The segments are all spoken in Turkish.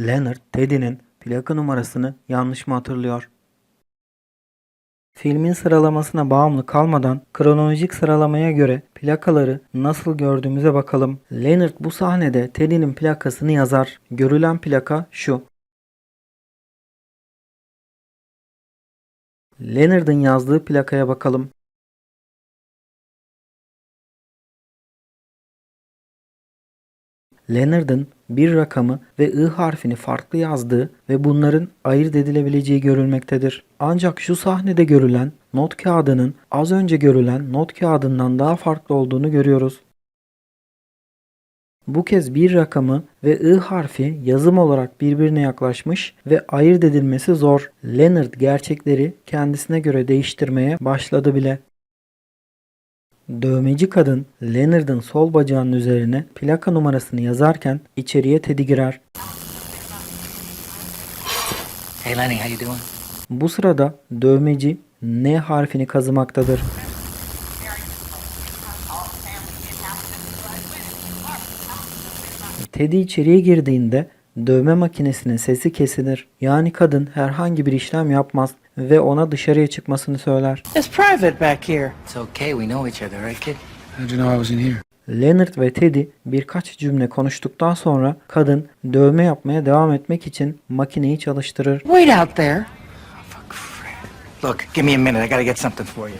Leonard, Teddy'nin plaka numarasını yanlış mı hatırlıyor? Filmin sıralamasına bağımlı kalmadan kronolojik sıralamaya göre plakaları nasıl gördüğümüze bakalım. Leonard bu sahnede Teddy'nin plakasını yazar. Görülen plaka şu. Leonard'ın yazdığı plakaya bakalım. Leonard'ın bir rakamı ve I harfini farklı yazdığı ve bunların ayırt edilebileceği görülmektedir. Ancak şu sahnede görülen not kağıdının az önce görülen not kağıdından daha farklı olduğunu görüyoruz. Bu kez bir rakamı ve I harfi yazım olarak birbirine yaklaşmış ve ayırt edilmesi zor. Leonard gerçekleri kendisine göre değiştirmeye başladı bile. Dövmeci kadın Leonard'ın sol bacağının üzerine plaka numarasını yazarken içeriye Teddy girer. Hey Lenny, how you doing? Bu sırada dövmeci N harfini kazımaktadır. Teddy içeriye girdiğinde dövme makinesinin sesi kesilir. Yani kadın herhangi bir işlem yapmaz ve ona dışarıya çıkmasını söyler. It's private back here. It's okay, we know each other, right kid? How'd you know I was in here? Leonard ve Teddy birkaç cümle konuştuktan sonra kadın dövme yapmaya devam etmek için makineyi çalıştırır. Wait out there. Look, give me a minute, I gotta get something for you.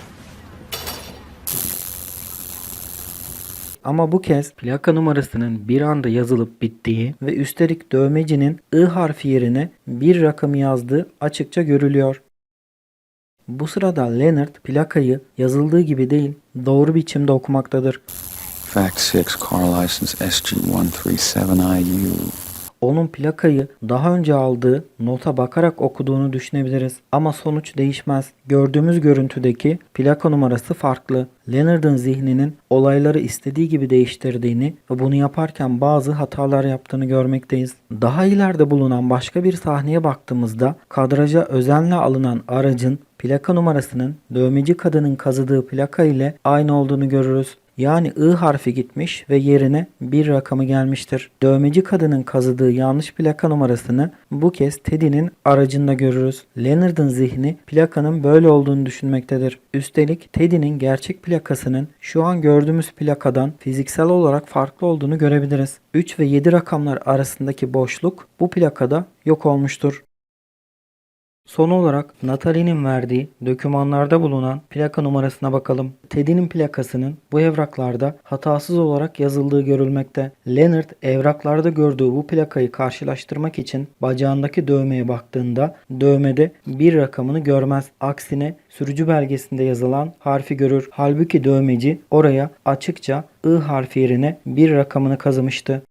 Ama bu kez plaka numarasının bir anda yazılıp bittiği ve üstelik dövmecinin I harfi yerine bir rakamı yazdığı açıkça görülüyor. Bu sırada Leonard plakayı yazıldığı gibi değil doğru biçimde okumaktadır. Fact 6, car license SG137IU. Onun plakayı daha önce aldığı nota bakarak okuduğunu düşünebiliriz. Ama sonuç değişmez. Gördüğümüz görüntüdeki plaka numarası farklı. Leonard'ın zihninin olayları istediği gibi değiştirdiğini ve bunu yaparken bazı hatalar yaptığını görmekteyiz. Daha ileride bulunan başka bir sahneye baktığımızda kadraja özenle alınan aracın plaka numarasının dövmeci kadının kazıdığı plaka ile aynı olduğunu görürüz. Yani I harfi gitmiş ve yerine bir rakamı gelmiştir. Dövmeci kadının kazıdığı yanlış plaka numarasını bu kez Teddy'nin aracında görürüz. Leonard'ın zihni plakanın böyle olduğunu düşünmektedir. Üstelik Teddy'nin gerçek plakasının şu an gördüğümüz plakadan fiziksel olarak farklı olduğunu görebiliriz. 3 ve 7 rakamlar arasındaki boşluk bu plakada yok olmuştur. Son olarak Natalie'nin verdiği dokümanlarda bulunan plaka numarasına bakalım. Teddy'nin plakasının bu evraklarda hatasız olarak yazıldığı görülmekte. Leonard evraklarda gördüğü bu plakayı karşılaştırmak için bacağındaki dövmeye baktığında dövmede bir rakamını görmez. Aksine sürücü belgesinde yazılan harfi görür. Halbuki dövmeci oraya açıkça I harfi yerine bir rakamını kazımıştı.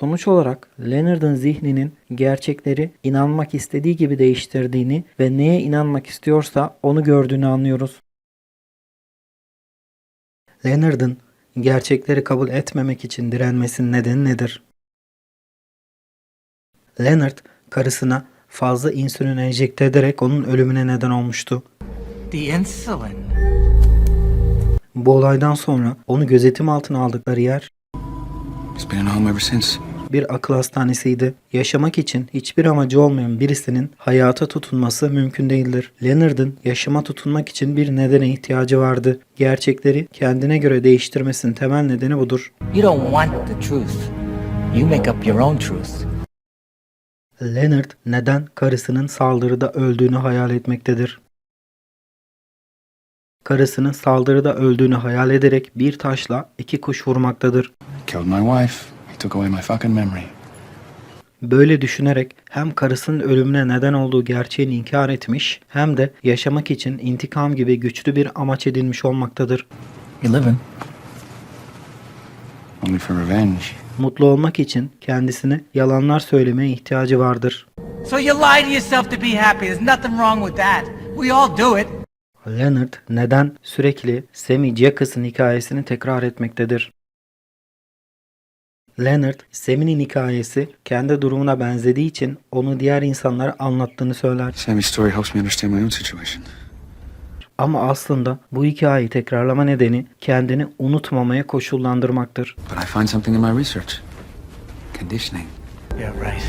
Sonuç olarak Leonard'ın zihninin gerçekleri inanmak istediği gibi değiştirdiğini ve neye inanmak istiyorsa onu gördüğünü anlıyoruz. Leonard'ın gerçekleri kabul etmemek için direnmesinin nedeni nedir? Leonard karısına fazla insülin enjekte ederek onun ölümüne neden olmuştu. The insulin. Bu olaydan sonra onu gözetim altına aldıkları yer He's been in home ever since. bir akıl hastanesiydi. Yaşamak için hiçbir amacı olmayan birisinin hayata tutunması mümkün değildir. Leonard'ın yaşama tutunmak için bir nedene ihtiyacı vardı. Gerçekleri kendine göre değiştirmesinin temel nedeni budur. You don't want the truth. You make up your own truth. Leonard neden karısının saldırıda öldüğünü hayal etmektedir? Karısının saldırıda öldüğünü hayal ederek bir taşla iki kuş vurmaktadır. Killed my wife. He took away my fucking memory. Böyle düşünerek hem karısının ölümüne neden olduğu gerçeğini inkar etmiş hem de yaşamak için intikam gibi güçlü bir amaç edinmiş olmaktadır. You living? Only for revenge. Mutlu olmak için kendisine yalanlar söylemeye ihtiyacı vardır. So you lie to yourself to be happy. There's nothing wrong with that. We all do it. Leonard neden sürekli Sammy Jackass'ın hikayesini tekrar etmektedir? Leonard, Sammy'nin hikayesi kendi durumuna benzediği için onu diğer insanlara anlattığını söyler. Sammy's story helps me understand my own situation. Ama aslında bu hikayeyi tekrarlama nedeni kendini unutmamaya koşullandırmaktır. But I find something in my research. Conditioning. Yeah, right.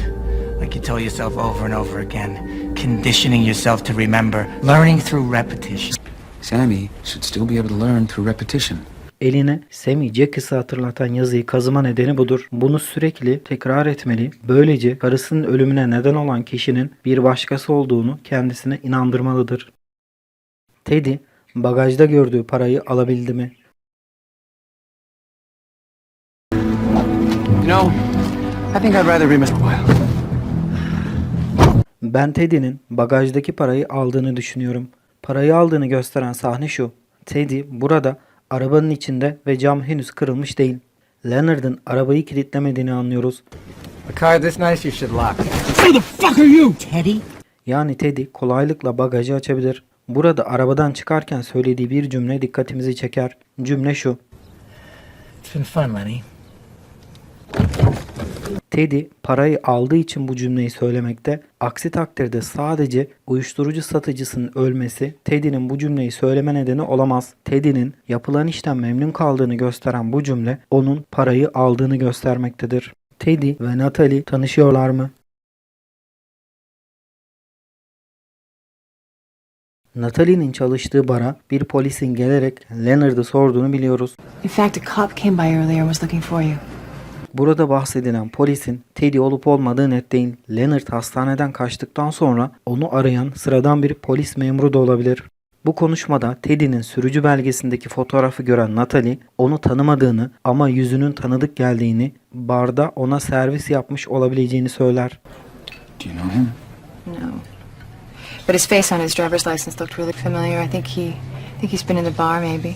Like you tell yourself over and over again. Conditioning yourself to remember. Learning through repetition. Sammy should still be able to learn through repetition. Eline Sammy Jackis'i hatırlatan yazıyı kazıma nedeni budur. Bunu sürekli tekrar etmeli. Böylece karısının ölümüne neden olan kişinin bir başkası olduğunu kendisine inandırmalıdır. Teddy bagajda gördüğü parayı alabildi mi? You know, I think I'd rather be Mr. While. Ben Teddy'nin bagajdaki parayı aldığını düşünüyorum. Parayı aldığını gösteren sahne şu. Teddy burada arabanın içinde ve cam henüz kırılmış değil. Leonard'ın arabayı kilitlemediğini anlıyoruz. A car this nice, you should lock. Teddy? Yani Teddy kolaylıkla bagajı açabilir. Burada arabadan çıkarken söylediği bir cümle dikkatimizi çeker. Cümle şu. It's been fun, Lenny. Teddy parayı aldığı için bu cümleyi söylemekte. Aksi takdirde sadece uyuşturucu satıcısının ölmesi Teddy'nin bu cümleyi söyleme nedeni olamaz. Teddy'nin yapılan işten memnun kaldığını gösteren bu cümle onun parayı aldığını göstermektedir. Teddy ve Natalie tanışıyorlar mı? Natalie'nin çalıştığı bara bir polisin gelerek Leonard'ı sorduğunu biliyoruz. In fact, a cop came by earlier and was looking for you. Burada bahsedilen polisin Teddy olup olmadığı net değil. Leonard hastaneden kaçtıktan sonra onu arayan sıradan bir polis memuru da olabilir. Bu konuşmada Teddy'nin sürücü belgesindeki fotoğrafı gören Natalie onu tanımadığını ama yüzünün tanıdık geldiğini, barda ona servis yapmış olabileceğini söyler. Do you know him? No. But his face on his driver's license looked really familiar. I think he, I think he's been in the bar maybe.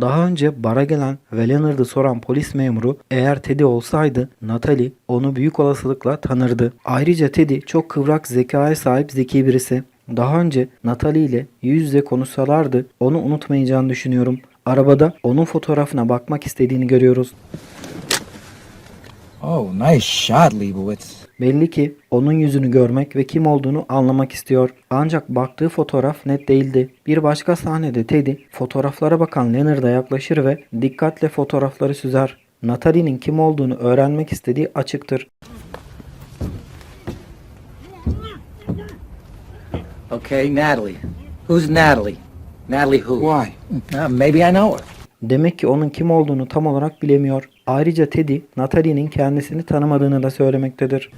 Daha önce bara gelen ve Leonard'ı soran polis memuru eğer Teddy olsaydı Natalie onu büyük olasılıkla tanırdı. Ayrıca Teddy çok kıvrak zekaya sahip zeki birisi. Daha önce Natalie ile yüz yüze konuşsalardı onu unutmayacağını düşünüyorum. Arabada onun fotoğrafına bakmak istediğini görüyoruz. Oh, nice shot, Leibowitz. Belli ki onun yüzünü görmek ve kim olduğunu anlamak istiyor. Ancak baktığı fotoğraf net değildi. Bir başka sahnede Teddy fotoğraflara bakan Leonard'a yaklaşır ve dikkatle fotoğrafları süzer. Natalie'nin kim olduğunu öğrenmek istediği açıktır. Okay, Natalie. Who's Natalie? Natalie who? Why? Uh, maybe I know her. Demek ki onun kim olduğunu tam olarak bilemiyor. Ayrıca Teddy, Natalie'nin kendisini tanımadığını da söylemektedir.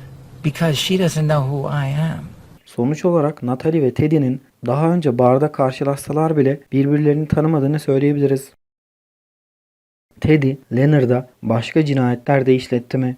Because she doesn't know who I am. Sonuç olarak Natalie ve Teddy'nin daha önce barda karşılaşsalar bile birbirlerini tanımadığını söyleyebiliriz. Teddy, Leonard'a başka cinayetler de işletti mi?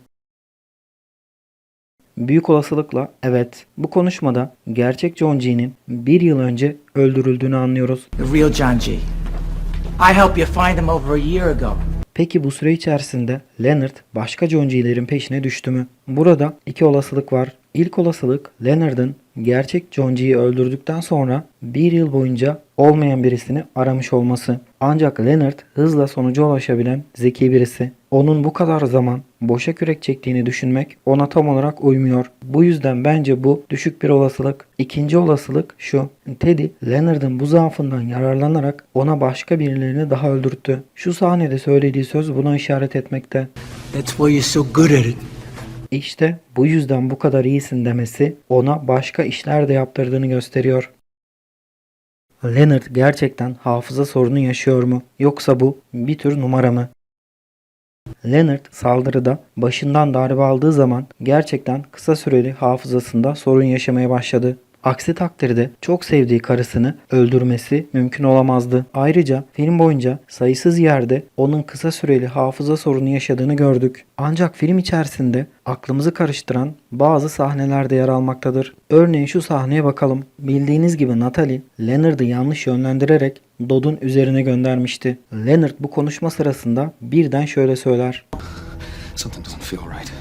Büyük olasılıkla evet. Bu konuşmada gerçek John G'nin bir yıl önce öldürüldüğünü anlıyoruz. The real John G. I helped you find him over a year ago. Peki bu süre içerisinde Leonard başka John G'lerin peşine düştü mü? Burada iki olasılık var. İlk olasılık Leonard'ın gerçek John G'yi öldürdükten sonra bir yıl boyunca olmayan birisini aramış olması. Ancak Leonard hızla sonuca ulaşabilen zeki birisi. Onun bu kadar zaman boşa kürek çektiğini düşünmek ona tam olarak uymuyor. Bu yüzden bence bu düşük bir olasılık. İkinci olasılık şu. Teddy, Leonard'ın bu zaafından yararlanarak ona başka birilerini daha öldürttü. Şu sahnede söylediği söz buna işaret etmekte. That's why you're so good at it. İşte bu yüzden bu kadar iyisin demesi ona başka işler de yaptırdığını gösteriyor. Leonard gerçekten hafıza sorunu yaşıyor mu? Yoksa bu bir tür numara mı? Leonard saldırıda başından darbe aldığı zaman gerçekten kısa süreli hafızasında sorun yaşamaya başladı. Aksi takdirde çok sevdiği karısını öldürmesi mümkün olamazdı. Ayrıca film boyunca sayısız yerde onun kısa süreli hafıza sorunu yaşadığını gördük. Ancak film içerisinde aklımızı karıştıran bazı sahneler de yer almaktadır. Örneğin şu sahneye bakalım. Bildiğiniz gibi Natalie, Leonard'ı yanlış yönlendirerek Dodd'un üzerine göndermişti. Leonard bu konuşma sırasında birden şöyle söyler. Something doesn't feel right.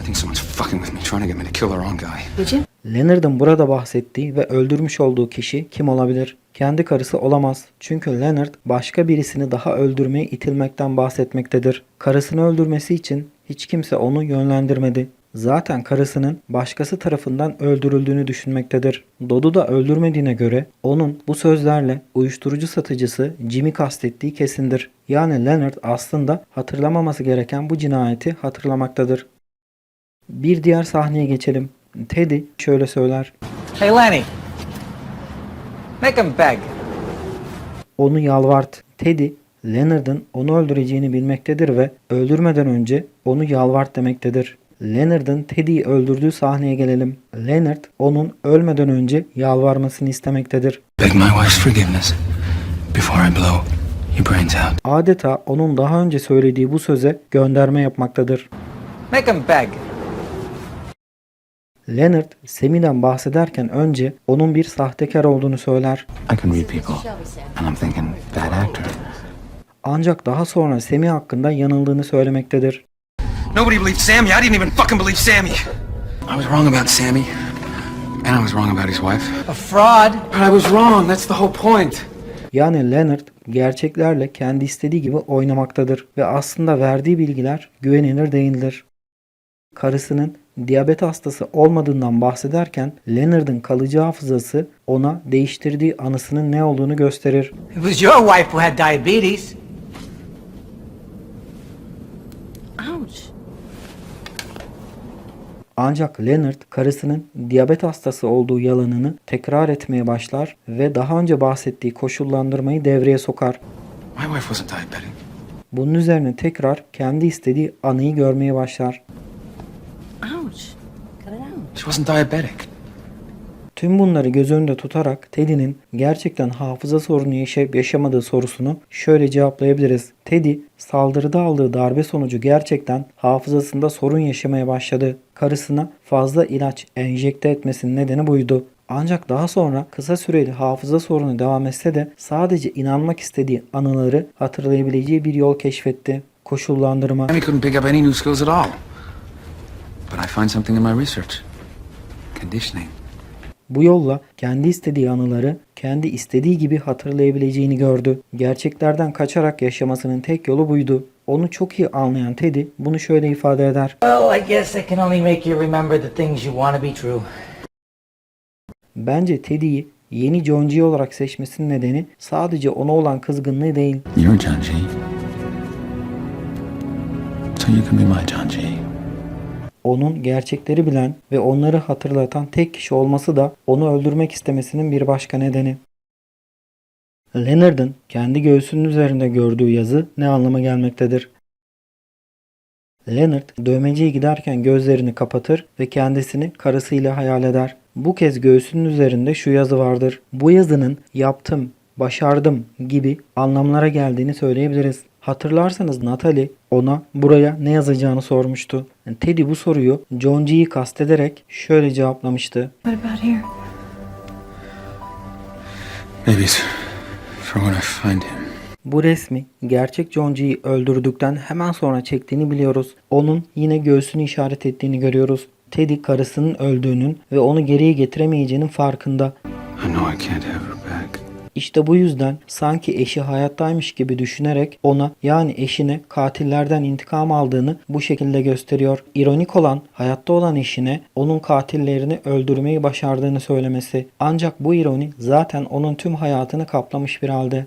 I think someone's fucking with me, trying to get me to kill the wrong guy. Did you? Leonard'ın burada bahsettiği ve öldürmüş olduğu kişi kim olabilir? Kendi karısı olamaz. Çünkü Leonard başka birisini daha öldürmeye itilmekten bahsetmektedir. Karısını öldürmesi için hiç kimse onu yönlendirmedi. zaten karısının başkası tarafından öldürüldüğünü düşünmektedir. Dodu da öldürmediğine göre onun bu sözlerle uyuşturucu satıcısı Jim'i kastettiği kesindir. Yani Leonard aslında hatırlamaması gereken bu cinayeti hatırlamaktadır. Bir diğer sahneye geçelim. Teddy şöyle söyler. Hey, Lenny. Make him beg. Onu yalvart. Teddy, Leonard'ın onu öldüreceğini bilmektedir ve öldürmeden önce onu yalvart demektedir. Leonard'ın Teddy'yi öldürdüğü sahneye gelelim. Leonard onun ölmeden önce yalvarmasını istemektedir. Beg my wife's forgiveness before I blow your brains out. Adeta onun daha önce söylediği bu söze gönderme yapmaktadır. Make him beg. Leonard, Semi'den bahsederken önce onun bir sahtekar olduğunu söyler. I can read people, and I'm thinking bad actor. Ancak daha sonra Semi hakkında yanıldığını söylemektedir. Nobody believed Sammy. I didn't even fucking believe Sammy. I was wrong about Sammy, and I was wrong about his wife. A fraud. But I was wrong. That's the whole point. Yani Leonard gerçeklerle kendi istediği gibi oynamaktadır ve aslında verdiği bilgiler güvenilir değildir. Karısının diyabet hastası olmadığından bahsederken Leonard'ın kalıcı hafızası ona değiştirdiği anısının ne olduğunu gösterir. It was your wife who had diabetes. Ouch. Ancak Leonard karısının diyabet hastası olduğu yalanını tekrar etmeye başlar ve daha önce bahsettiği koşullandırmayı devreye sokar. My wife wasn't diabetic. Bunun üzerine tekrar kendi istediği anıyı görmeye başlar. Ouch. Cut it out. She wasn't diabetic. Tüm bunları göz önünde tutarak Teddy'nin gerçekten hafıza sorunu yaşayıp yaşamadığı sorusunu şöyle cevaplayabiliriz. Teddy saldırıda aldığı darbe sonucu gerçekten hafızasında sorun yaşamaya başladı. Karısına fazla ilaç enjekte etmesinin nedeni buydu. Ancak daha sonra kısa süreli hafıza sorunu devam etse de sadece inanmak istediği anıları hatırlayabileceği bir yol keşfetti. Koşullandırma. Sammy couldn't pick up any new skills at all. But I find something in my research. Conditioning. Bu yolla kendi istediği anıları kendi istediği gibi hatırlayabileceğini gördü. Gerçeklerden kaçarak yaşamasının tek yolu buydu. Onu çok iyi anlayan Teddy bunu şöyle ifade eder. Well, I guess I can only make you remember the things you want to be true. Bence Teddy'yi yeni John G olarak seçmesinin nedeni sadece ona olan kızgınlığı değil. You're John G. So you can be my John G. Onun gerçekleri bilen ve onları hatırlatan tek kişi olması da onu öldürmek istemesinin bir başka nedeni. Leonard'ın kendi göğsünün üzerinde gördüğü yazı ne anlama gelmektedir? Leonard dövmeciye giderken gözlerini kapatır ve kendisini karısıyla hayal eder. Bu kez göğsünün üzerinde şu yazı vardır. Bu yazının yaptım, başardım gibi anlamlara geldiğini söyleyebiliriz. Hatırlarsanız Natalie ona buraya ne yazacağını sormuştu. Teddy bu soruyu John G'yi kastederek şöyle cevaplamıştı. What about here? Maybe it's for when I find him. Bu resmi gerçek John G'yi öldürdükten hemen sonra çektiğini biliyoruz. Onun yine göğsünü işaret ettiğini görüyoruz. Teddy karısının öldüğünün ve onu geriye getiremeyeceğinin farkında. I know I can't have her. İşte bu yüzden sanki eşi hayattaymış gibi düşünerek ona yani eşine katillerden intikam aldığını bu şekilde gösteriyor. İronik olan hayatta olan eşine onun katillerini öldürmeyi başardığını söylemesi. Ancak bu ironi zaten onun tüm hayatını kaplamış bir halde.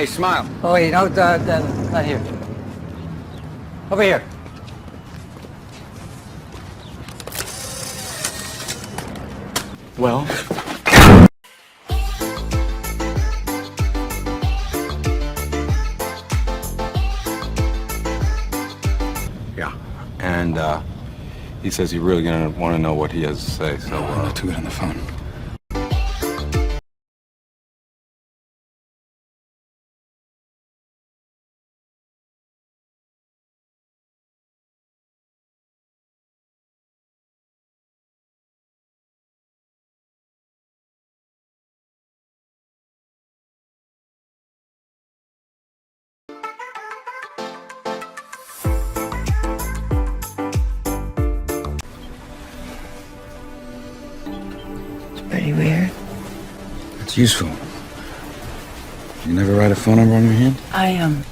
Hey, smile. Oh, wait, no, uh, uh, not here. Over here. Well, Yeah. And uh, he says you're really going to want to know what he has to say. So I'm uh, not too good on the phone. It's useful. You never write a phone number on your hand? I, um...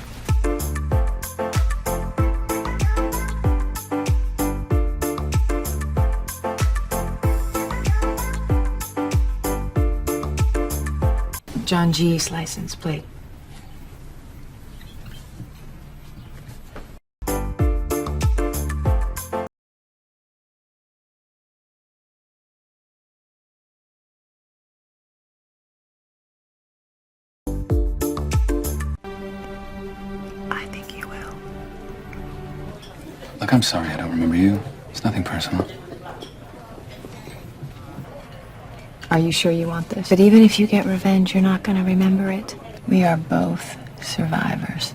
John G's license plate. Look, I'm sorry I don't remember you. It's nothing personal. Are you sure you want this? But even if you get revenge, you're not gonna remember it. We are both survivors.